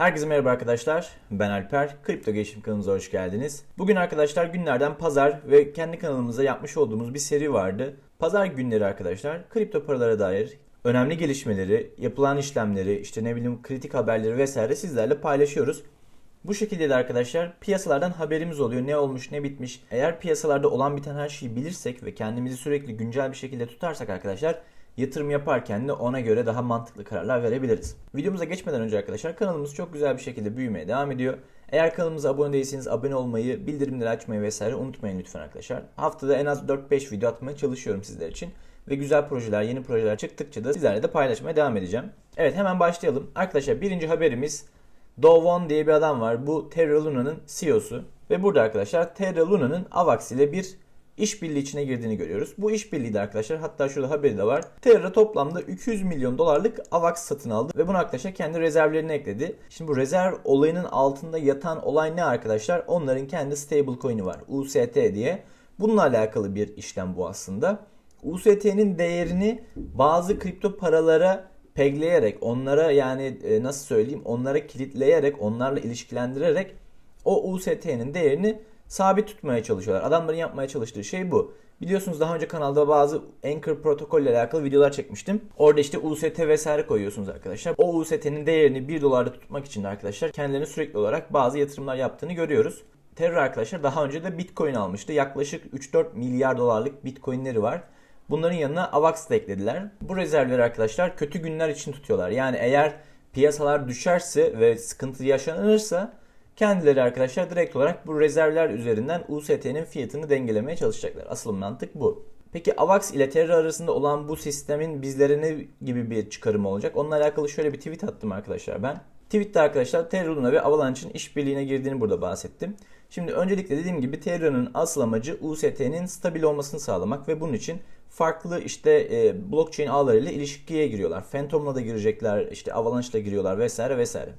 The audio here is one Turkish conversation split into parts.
Herkese merhaba arkadaşlar. Ben Alper. Kripto Gelişim kanalımıza hoş geldiniz. Bugün arkadaşlar günlerden pazar ve kendi kanalımızda yapmış olduğumuz bir seri vardı. Pazar günleri arkadaşlar kripto paralara dair önemli gelişmeleri, yapılan işlemleri, işte ne bileyim kritik haberleri vesaire sizlerle paylaşıyoruz. Bu şekilde de arkadaşlar piyasalardan haberimiz oluyor. Ne olmuş, ne bitmiş. Eğer piyasalarda olan biten her şeyi bilirsek ve kendimizi sürekli güncel bir şekilde tutarsak arkadaşlar yatırım yaparken de ona göre daha mantıklı kararlar verebiliriz. Videomuza geçmeden önce arkadaşlar kanalımız çok güzel bir şekilde büyümeye devam ediyor. Eğer kanalımıza abone değilseniz abone olmayı, bildirimleri açmayı vesaire unutmayın lütfen arkadaşlar. Haftada en az 4-5 video atmaya çalışıyorum sizler için. Ve güzel projeler, yeni projeler çıktıkça da sizlerle de paylaşmaya devam edeceğim. Evet hemen başlayalım. Arkadaşlar birinci haberimiz Do Won diye bir adam var. Bu Terra Luna'nın CEO'su. Ve burada arkadaşlar Terra Luna'nın Avax ile bir işbirliği içine girdiğini görüyoruz. Bu işbirliği de arkadaşlar hatta şurada haberi de var. Terra toplamda 200 milyon dolarlık AVAX satın aldı ve bunu arkadaşlar kendi rezervlerine ekledi. Şimdi bu rezerv olayının altında yatan olay ne arkadaşlar? Onların kendi stablecoin'i var. UST diye. Bununla alakalı bir işlem bu aslında. UST'nin değerini bazı kripto paralara pegleyerek, onlara yani e, nasıl söyleyeyim, onlara kilitleyerek, onlarla ilişkilendirerek o UST'nin değerini sabit tutmaya çalışıyorlar. Adamların yapmaya çalıştığı şey bu. Biliyorsunuz daha önce kanalda bazı Anchor protokol ile alakalı videolar çekmiştim. Orada işte UST vesaire koyuyorsunuz arkadaşlar. O UST'nin değerini 1 dolarda tutmak için de arkadaşlar kendilerini sürekli olarak bazı yatırımlar yaptığını görüyoruz. Terör arkadaşlar daha önce de Bitcoin almıştı. Yaklaşık 3-4 milyar dolarlık Bitcoin'leri var. Bunların yanına AVAX da eklediler. Bu rezervleri arkadaşlar kötü günler için tutuyorlar. Yani eğer piyasalar düşerse ve sıkıntı yaşanırsa kendileri arkadaşlar direkt olarak bu rezervler üzerinden UST'nin fiyatını dengelemeye çalışacaklar. Asıl mantık bu. Peki AVAX ile Terra arasında olan bu sistemin bizlere ne gibi bir çıkarımı olacak? Onunla alakalı şöyle bir tweet attım arkadaşlar ben. Tweette arkadaşlar Terra Luna ve Avalanche'ın işbirliğine girdiğini burada bahsettim. Şimdi öncelikle dediğim gibi Terra'nın asıl amacı UST'nin stabil olmasını sağlamak ve bunun için farklı işte e, blockchain ağlarıyla ilişkiye giriyorlar. Phantom'la da girecekler, işte Avalanche'la giriyorlar vesaire vesaire.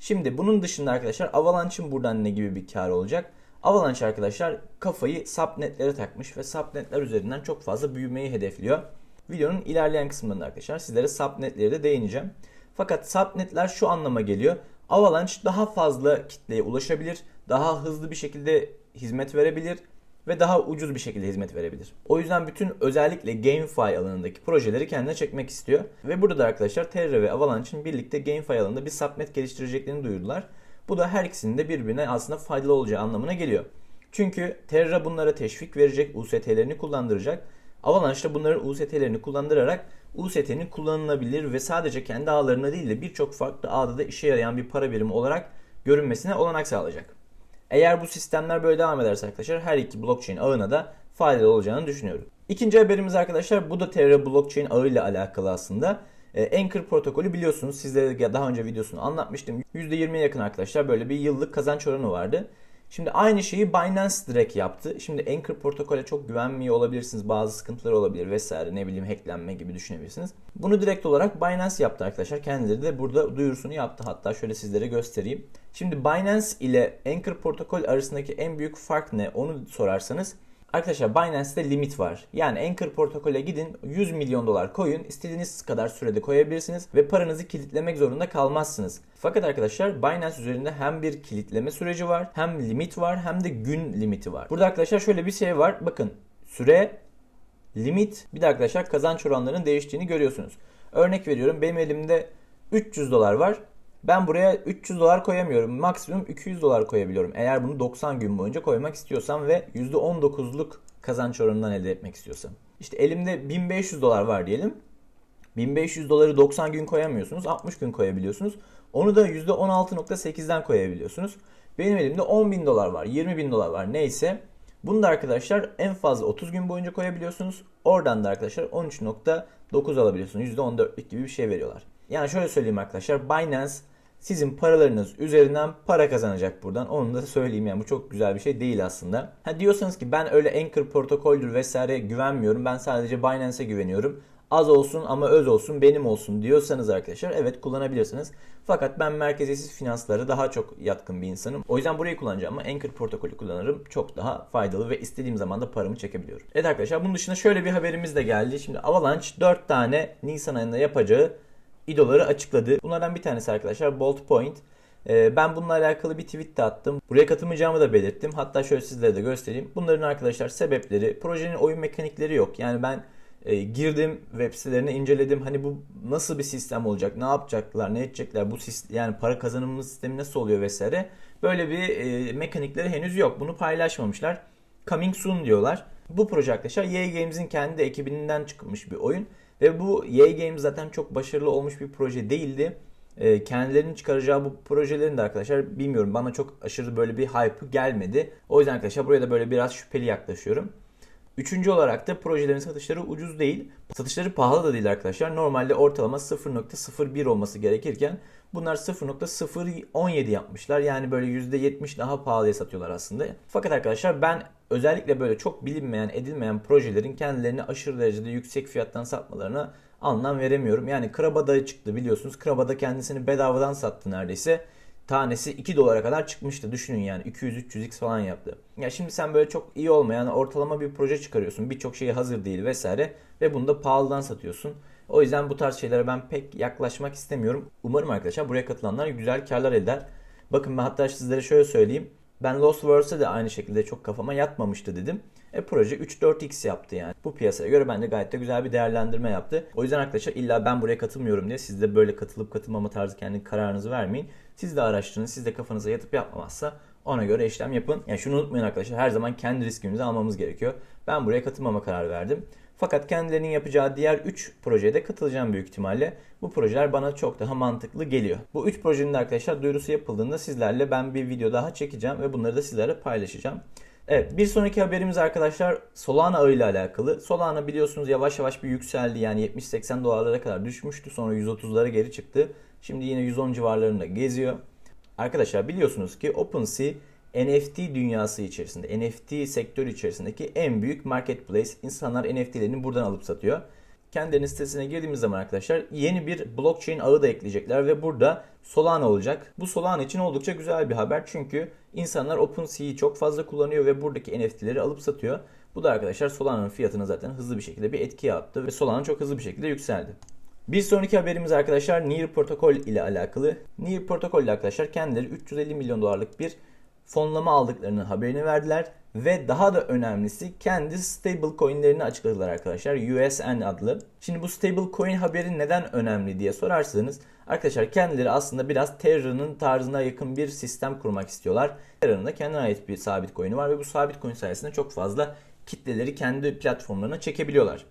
Şimdi bunun dışında arkadaşlar Avalanche'ın buradan ne gibi bir kar olacak? Avalanche arkadaşlar kafayı subnetlere takmış ve subnetler üzerinden çok fazla büyümeyi hedefliyor. Videonun ilerleyen kısmında arkadaşlar sizlere subnetleri de değineceğim. Fakat subnetler şu anlama geliyor. Avalanche daha fazla kitleye ulaşabilir, daha hızlı bir şekilde hizmet verebilir ve daha ucuz bir şekilde hizmet verebilir. O yüzden bütün özellikle GameFi alanındaki projeleri kendine çekmek istiyor. Ve burada da arkadaşlar Terra ve Avalanche'ın birlikte GameFi alanında bir subnet geliştireceklerini duyurdular. Bu da her ikisinin de birbirine aslında faydalı olacağı anlamına geliyor. Çünkü Terra bunlara teşvik verecek, UST'lerini kullandıracak. Avalanche da bunların UST'lerini kullandırarak UST'nin kullanılabilir ve sadece kendi ağlarına değil de birçok farklı ağda da işe yarayan bir para birimi olarak görünmesine olanak sağlayacak. Eğer bu sistemler böyle devam ederse arkadaşlar her iki blockchain ağına da faydalı olacağını düşünüyorum. İkinci haberimiz arkadaşlar bu da Terra blockchain ağı ile alakalı aslında. Ee, Anchor protokolü biliyorsunuz sizlere daha önce videosunu anlatmıştım. %20'ye yakın arkadaşlar böyle bir yıllık kazanç oranı vardı. Şimdi aynı şeyi Binance direkt yaptı. Şimdi Anchor protokole çok güvenmiyor olabilirsiniz. Bazı sıkıntılar olabilir vesaire ne bileyim hacklenme gibi düşünebilirsiniz. Bunu direkt olarak Binance yaptı arkadaşlar. Kendileri de burada duyurusunu yaptı. Hatta şöyle sizlere göstereyim. Şimdi Binance ile Anchor protokol arasındaki en büyük fark ne onu sorarsanız Arkadaşlar Binance'de limit var. Yani Anchor protokole gidin 100 milyon dolar koyun. istediğiniz kadar sürede koyabilirsiniz ve paranızı kilitlemek zorunda kalmazsınız. Fakat arkadaşlar Binance üzerinde hem bir kilitleme süreci var, hem limit var, hem de gün limiti var. Burada arkadaşlar şöyle bir şey var. Bakın süre, limit, bir de arkadaşlar kazanç oranlarının değiştiğini görüyorsunuz. Örnek veriyorum benim elimde 300 dolar var. Ben buraya 300 dolar koyamıyorum. Maksimum 200 dolar koyabiliyorum. Eğer bunu 90 gün boyunca koymak istiyorsam ve %19'luk kazanç oranından elde etmek istiyorsam. İşte elimde 1500 dolar var diyelim. 1500 doları 90 gün koyamıyorsunuz. 60 gün koyabiliyorsunuz. Onu da %16.8'den koyabiliyorsunuz. Benim elimde 10 bin dolar var, 20 bin dolar var neyse. Bunu da arkadaşlar en fazla 30 gün boyunca koyabiliyorsunuz. Oradan da arkadaşlar 13.9 alabiliyorsunuz. %14'lük gibi bir şey veriyorlar. Yani şöyle söyleyeyim arkadaşlar. Binance sizin paralarınız üzerinden para kazanacak buradan. Onu da söyleyeyim yani bu çok güzel bir şey değil aslında. Ha diyorsanız ki ben öyle Anchor protokoldür vesaire güvenmiyorum. Ben sadece Binance'e güveniyorum. Az olsun ama öz olsun benim olsun diyorsanız arkadaşlar evet kullanabilirsiniz. Fakat ben merkeziyetsiz finanslara daha çok yatkın bir insanım. O yüzden burayı kullanacağım ama Anchor protokolü kullanırım. Çok daha faydalı ve istediğim zaman da paramı çekebiliyorum. Evet arkadaşlar bunun dışında şöyle bir haberimiz de geldi. Şimdi Avalanche 4 tane Nisan ayında yapacağı idoları açıkladı. Bunlardan bir tanesi arkadaşlar Bolt Point. Ee, ben bununla alakalı bir tweet de attım. Buraya katılmayacağımı da belirttim. Hatta şöyle sizlere de göstereyim. Bunların arkadaşlar sebepleri, projenin oyun mekanikleri yok. Yani ben e, girdim web sitelerine inceledim. Hani bu nasıl bir sistem olacak? Ne yapacaklar? Ne edecekler? Bu sistem, yani para kazanımı sistemi nasıl oluyor vesaire. Böyle bir e, mekanikleri henüz yok. Bunu paylaşmamışlar. Coming soon diyorlar. Bu proje arkadaşlar EA Games'in kendi ekibinden çıkmış bir oyun. Ve bu EA Games zaten çok başarılı olmuş bir proje değildi. E, kendilerinin çıkaracağı bu projelerin de arkadaşlar bilmiyorum bana çok aşırı böyle bir hype gelmedi. O yüzden arkadaşlar buraya da böyle biraz şüpheli yaklaşıyorum. Üçüncü olarak da projelerin satışları ucuz değil. Satışları pahalı da değil arkadaşlar. Normalde ortalama 0.01 olması gerekirken bunlar 0.017 yapmışlar. Yani böyle %70 daha pahalıya satıyorlar aslında. Fakat arkadaşlar ben özellikle böyle çok bilinmeyen, edilmeyen projelerin kendilerini aşırı derecede yüksek fiyattan satmalarına anlam veremiyorum. Yani Krabada çıktı biliyorsunuz. Krabada kendisini bedavadan sattı neredeyse tanesi 2 dolara kadar çıkmıştı. Düşünün yani 200-300x falan yaptı. Ya şimdi sen böyle çok iyi olmayan ortalama bir proje çıkarıyorsun. Birçok şeyi hazır değil vesaire ve bunu da pahalıdan satıyorsun. O yüzden bu tarz şeylere ben pek yaklaşmak istemiyorum. Umarım arkadaşlar buraya katılanlar güzel karlar eder. Bakın ben hatta sizlere şöyle söyleyeyim. Ben Lost Worlds'e de aynı şekilde çok kafama yatmamıştı dedim. E proje 3-4x yaptı yani. Bu piyasaya göre bence gayet de güzel bir değerlendirme yaptı. O yüzden arkadaşlar illa ben buraya katılmıyorum diye siz de böyle katılıp katılmama tarzı kendi kararınızı vermeyin. Siz de araştırın. Siz de kafanıza yatıp yapmamazsa ona göre işlem yapın. Yani şunu unutmayın arkadaşlar her zaman kendi riskimizi almamız gerekiyor. Ben buraya katılmama karar verdim. Fakat kendilerinin yapacağı diğer 3 projeye de katılacağım büyük ihtimalle. Bu projeler bana çok daha mantıklı geliyor. Bu 3 projenin de arkadaşlar duyurusu yapıldığında sizlerle ben bir video daha çekeceğim ve bunları da sizlerle paylaşacağım. Evet bir sonraki haberimiz arkadaşlar Solana ile alakalı. Solana biliyorsunuz yavaş yavaş bir yükseldi yani 70-80 dolarlara kadar düşmüştü sonra 130'lara geri çıktı. Şimdi yine 110 civarlarında geziyor. Arkadaşlar biliyorsunuz ki OpenSea NFT dünyası içerisinde, NFT sektörü içerisindeki en büyük marketplace. İnsanlar NFT'lerini buradan alıp satıyor. Kendilerinin sitesine girdiğimiz zaman arkadaşlar yeni bir blockchain ağı da ekleyecekler ve burada Solana olacak. Bu Solana için oldukça güzel bir haber çünkü insanlar OpenSea'yi çok fazla kullanıyor ve buradaki NFT'leri alıp satıyor. Bu da arkadaşlar Solana'nın fiyatına zaten hızlı bir şekilde bir etki yaptı ve Solana çok hızlı bir şekilde yükseldi. Bir sonraki haberimiz arkadaşlar Near Protocol ile alakalı. Near Protocol ile arkadaşlar kendileri 350 milyon dolarlık bir fonlama aldıklarının haberini verdiler ve daha da önemlisi kendi stable coinlerini açıkladılar arkadaşlar. USN adlı. Şimdi bu stable coin haberi neden önemli diye sorarsanız arkadaşlar kendileri aslında biraz Terra'nın tarzına yakın bir sistem kurmak istiyorlar. Terra'nın da kendine ait bir sabit coin'i var ve bu sabit coin sayesinde çok fazla kitleleri kendi platformlarına çekebiliyorlar.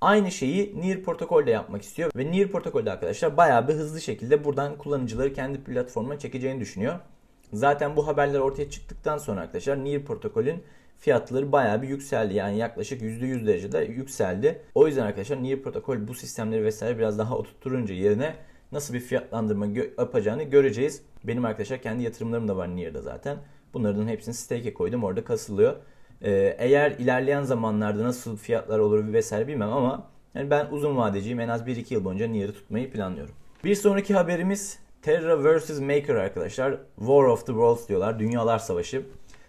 Aynı şeyi Near Protokol'de yapmak istiyor ve Near Protokol'de arkadaşlar bayağı bir hızlı şekilde buradan kullanıcıları kendi platformuna çekeceğini düşünüyor. Zaten bu haberler ortaya çıktıktan sonra arkadaşlar Near protokolün fiyatları bayağı bir yükseldi. Yani yaklaşık %100 derecede yükseldi. O yüzden arkadaşlar Near protokol bu sistemleri vesaire biraz daha oturtunca yerine nasıl bir fiyatlandırma yapacağını göreceğiz. Benim arkadaşlar kendi yatırımlarım da var Near'da zaten. Bunların hepsini stake'e koydum. Orada kasılıyor. Ee, eğer ilerleyen zamanlarda nasıl fiyatlar olur vesaire bilmem ama yani ben uzun vadeciyim. En az 1-2 yıl boyunca Near'ı tutmayı planlıyorum. Bir sonraki haberimiz Terra vs Maker arkadaşlar. War of the Worlds diyorlar. Dünyalar Savaşı.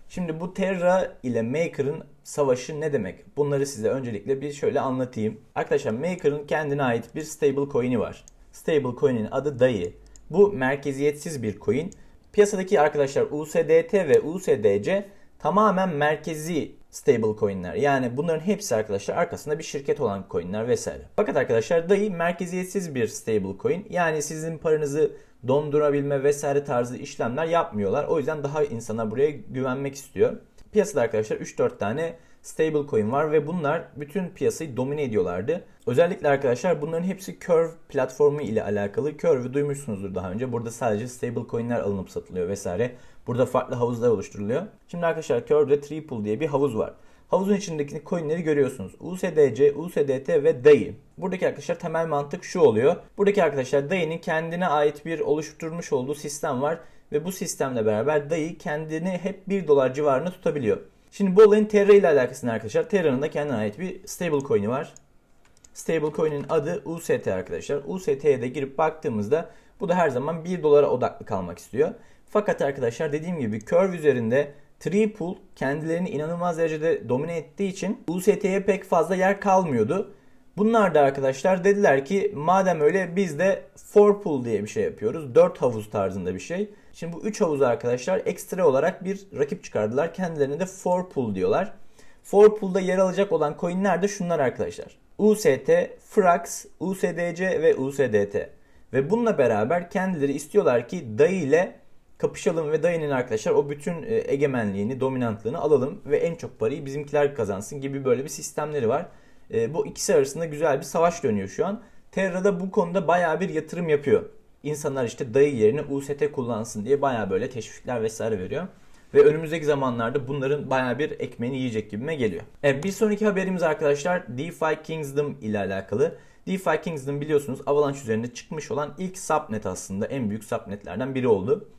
Şimdi bu Terra ile Maker'ın savaşı ne demek? Bunları size öncelikle bir şöyle anlatayım. Arkadaşlar Maker'ın kendine ait bir stable coin'i var. Stable coin'in adı DAI. Bu merkeziyetsiz bir coin. Piyasadaki arkadaşlar USDT ve USDC tamamen merkezi stable coinler. Yani bunların hepsi arkadaşlar arkasında bir şirket olan coinler vesaire. Fakat arkadaşlar DAI merkeziyetsiz bir stable coin. Yani sizin paranızı dondurabilme vesaire tarzı işlemler yapmıyorlar. O yüzden daha insana buraya güvenmek istiyor. Piyasada arkadaşlar 3-4 tane stable coin var ve bunlar bütün piyasayı domine ediyorlardı. Özellikle arkadaşlar bunların hepsi Curve platformu ile alakalı. Curve'ü duymuşsunuzdur daha önce. Burada sadece stable coin'ler alınıp satılıyor vesaire. Burada farklı havuzlar oluşturuluyor. Şimdi arkadaşlar Curve'de Triple diye bir havuz var. Havuzun içindeki coinleri görüyorsunuz. USDC, USDT ve DAI. Buradaki arkadaşlar temel mantık şu oluyor. Buradaki arkadaşlar DAI'nin kendine ait bir oluşturmuş olduğu sistem var. Ve bu sistemle beraber DAI kendini hep 1 dolar civarında tutabiliyor. Şimdi bu olayın Terra ile alakasını arkadaşlar. Terra'nın da kendine ait bir stable coin'i var. Stable coin'in adı UST arkadaşlar. UST'ye de girip baktığımızda bu da her zaman 1 dolara odaklı kalmak istiyor. Fakat arkadaşlar dediğim gibi Curve üzerinde Triple kendilerini inanılmaz derecede domine ettiği için UST'ye pek fazla yer kalmıyordu. Bunlar da arkadaşlar dediler ki madem öyle biz de 4 pool diye bir şey yapıyoruz. 4 havuz tarzında bir şey. Şimdi bu 3 havuz arkadaşlar ekstra olarak bir rakip çıkardılar. Kendilerine de 4 pool diyorlar. 4 pool'da yer alacak olan coinler de şunlar arkadaşlar. UST, Frax, USDC ve USDT. Ve bununla beraber kendileri istiyorlar ki DAI ile kapışalım ve DAI'nin arkadaşlar o bütün e, egemenliğini, dominantlığını alalım ve en çok parayı bizimkiler kazansın gibi böyle bir sistemleri var. E, bu ikisi arasında güzel bir savaş dönüyor şu an. Terra da bu konuda bayağı bir yatırım yapıyor. İnsanlar işte DAI yerine UST kullansın diye bayağı böyle teşvikler vesaire veriyor. Ve önümüzdeki zamanlarda bunların bayağı bir ekmeğini yiyecek gibime geliyor. Evet bir sonraki haberimiz arkadaşlar DeFi Kingdom ile alakalı. DeFi Kingdom biliyorsunuz Avalanche üzerinde çıkmış olan ilk subnet aslında en büyük subnetlerden biri oldu.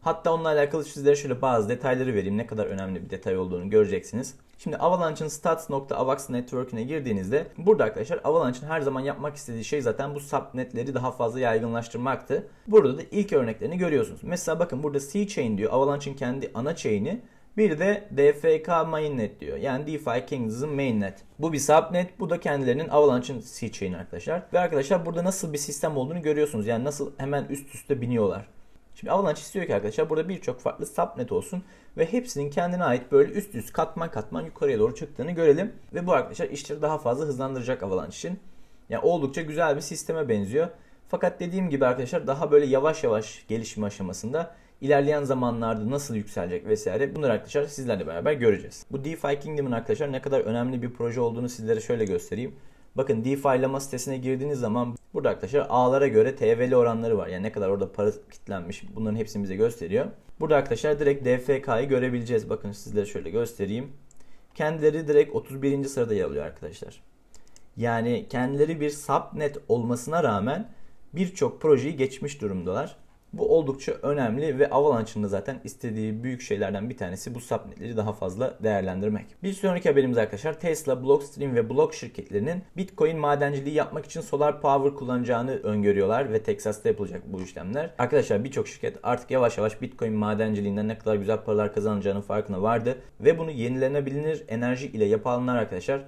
Hatta onunla alakalı sizlere şöyle bazı detayları vereyim. Ne kadar önemli bir detay olduğunu göreceksiniz. Şimdi Avalanche'ın stats.avax network'üne girdiğinizde burada arkadaşlar Avalanche'ın her zaman yapmak istediği şey zaten bu subnetleri daha fazla yaygınlaştırmaktı. Burada da ilk örneklerini görüyorsunuz. Mesela bakın burada C-Chain diyor. Avalanche'ın kendi ana chain'i. Bir de DFK mainnet diyor. Yani DeFi Kings'ın mainnet. Bu bir subnet. Bu da kendilerinin Avalanche'ın C-Chain arkadaşlar. Ve arkadaşlar burada nasıl bir sistem olduğunu görüyorsunuz. Yani nasıl hemen üst üste biniyorlar. Şimdi Avalanche istiyor ki arkadaşlar burada birçok farklı subnet olsun ve hepsinin kendine ait böyle üst üst katman katman yukarıya doğru çıktığını görelim. Ve bu arkadaşlar işleri daha fazla hızlandıracak Avalanche için. Yani oldukça güzel bir sisteme benziyor. Fakat dediğim gibi arkadaşlar daha böyle yavaş yavaş gelişme aşamasında ilerleyen zamanlarda nasıl yükselecek vesaire bunları arkadaşlar sizlerle beraber göreceğiz. Bu DeFi Kingdom'un arkadaşlar ne kadar önemli bir proje olduğunu sizlere şöyle göstereyim. Bakın DeFi'lama sitesine girdiğiniz zaman burada arkadaşlar ağlara göre TVL oranları var. Yani ne kadar orada para kitlenmiş bunların hepsini bize gösteriyor. Burada arkadaşlar direkt DFK'yı görebileceğiz. Bakın sizlere şöyle göstereyim. Kendileri direkt 31. sırada yer alıyor arkadaşlar. Yani kendileri bir subnet olmasına rağmen birçok projeyi geçmiş durumdalar. Bu oldukça önemli ve Avalanche'ın da zaten istediği büyük şeylerden bir tanesi bu subnetleri daha fazla değerlendirmek. Bir sonraki haberimiz arkadaşlar Tesla, Blockstream ve Block şirketlerinin Bitcoin madenciliği yapmak için solar power kullanacağını öngörüyorlar ve Texas'ta yapılacak bu işlemler. Arkadaşlar birçok şirket artık yavaş yavaş Bitcoin madenciliğinden ne kadar güzel paralar kazanacağının farkına vardı ve bunu yenilenebilir enerji ile yapanlar arkadaşlar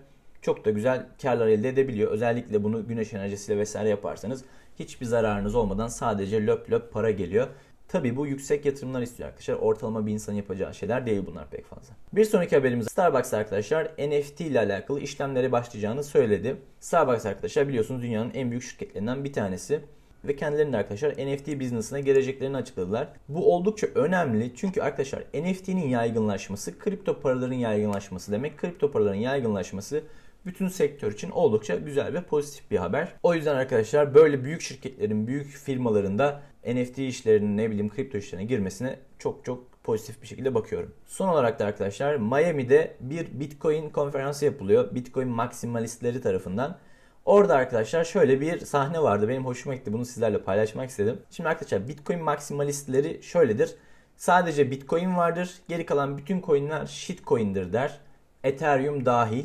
çok da güzel karlar elde edebiliyor. Özellikle bunu güneş enerjisiyle vesaire yaparsanız hiçbir zararınız olmadan sadece löp löp para geliyor. Tabii bu yüksek yatırımlar istiyor arkadaşlar. Ortalama bir insan yapacağı şeyler değil bunlar pek fazla. Bir sonraki haberimiz Starbucks arkadaşlar NFT ile alakalı işlemlere başlayacağını söyledi. Starbucks arkadaşlar biliyorsunuz dünyanın en büyük şirketlerinden bir tanesi ve kendilerinin arkadaşlar NFT business'ına geleceklerini açıkladılar. Bu oldukça önemli çünkü arkadaşlar NFT'nin yaygınlaşması kripto paraların yaygınlaşması demek. Kripto paraların yaygınlaşması bütün sektör için oldukça güzel ve pozitif bir haber. O yüzden arkadaşlar böyle büyük şirketlerin, büyük firmalarında NFT işlerinin ne bileyim kripto işlerine girmesine çok çok pozitif bir şekilde bakıyorum. Son olarak da arkadaşlar Miami'de bir Bitcoin konferansı yapılıyor. Bitcoin maksimalistleri tarafından. Orada arkadaşlar şöyle bir sahne vardı. Benim hoşuma gitti. Bunu sizlerle paylaşmak istedim. Şimdi arkadaşlar Bitcoin maksimalistleri şöyledir. Sadece Bitcoin vardır. Geri kalan bütün coinler shitcoin'dir der. Ethereum dahil.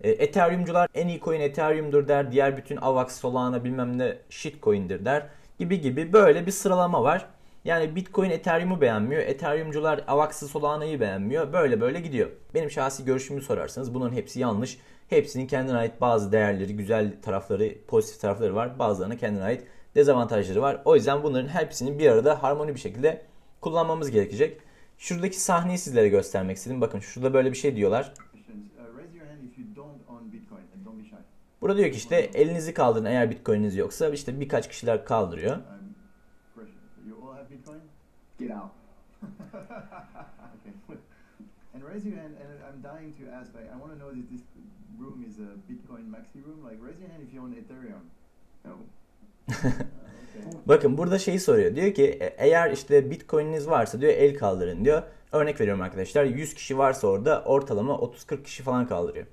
E, Ethereum'cular en iyi coin Ethereum'dur der. Diğer bütün Avax, Solana bilmem ne shitcoin'dir der. Gibi gibi böyle bir sıralama var. Yani Bitcoin Ethereum'u beğenmiyor. Ethereum'cular Avax'ı Solana'yı beğenmiyor. Böyle böyle gidiyor. Benim şahsi görüşümü sorarsanız bunların hepsi yanlış. Hepsinin kendine ait bazı değerleri, güzel tarafları, pozitif tarafları var. Bazılarına kendine ait dezavantajları var. O yüzden bunların hepsini bir arada harmoni bir şekilde kullanmamız gerekecek. Şuradaki sahneyi sizlere göstermek istedim. Bakın şurada böyle bir şey diyorlar. Burada diyor ki işte elinizi kaldırın eğer Bitcoin'iniz yoksa işte birkaç kişiler kaldırıyor. Get out. okay. and raise your hand. And I'm dying to ask. Like, I want to know if this room is a Bitcoin maxi room. Like, raise your hand if you own Ethereum. No. Bakın burada şeyi soruyor. Diyor ki e- eğer işte Bitcoin'iniz varsa diyor el kaldırın diyor. Örnek veriyorum arkadaşlar 100 kişi varsa orada ortalama 30-40 kişi falan kaldırıyor.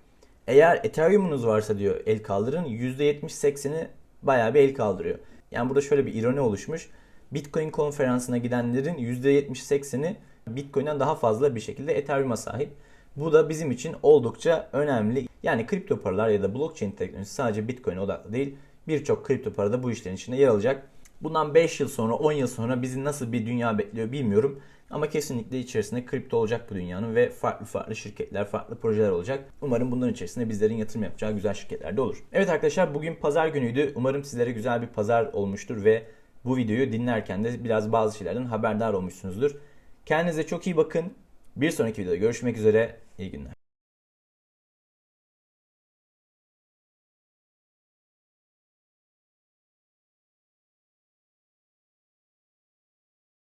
Eğer Ethereum'unuz varsa diyor el kaldırın %70-80'i bayağı bir el kaldırıyor. Yani burada şöyle bir ironi oluşmuş. Bitcoin konferansına gidenlerin %70-80'i Bitcoin'den daha fazla bir şekilde Ethereum'a sahip. Bu da bizim için oldukça önemli. Yani kripto paralar ya da blockchain teknolojisi sadece Bitcoin'e odaklı değil. Birçok kripto para da bu işlerin içinde yer alacak. Bundan 5 yıl sonra 10 yıl sonra bizi nasıl bir dünya bekliyor bilmiyorum. Ama kesinlikle içerisinde kripto olacak bu dünyanın ve farklı farklı şirketler, farklı projeler olacak. Umarım bunların içerisinde bizlerin yatırım yapacağı güzel şirketler de olur. Evet arkadaşlar bugün pazar günüydü. Umarım sizlere güzel bir pazar olmuştur ve bu videoyu dinlerken de biraz bazı şeylerden haberdar olmuşsunuzdur. Kendinize çok iyi bakın. Bir sonraki videoda görüşmek üzere. İyi günler.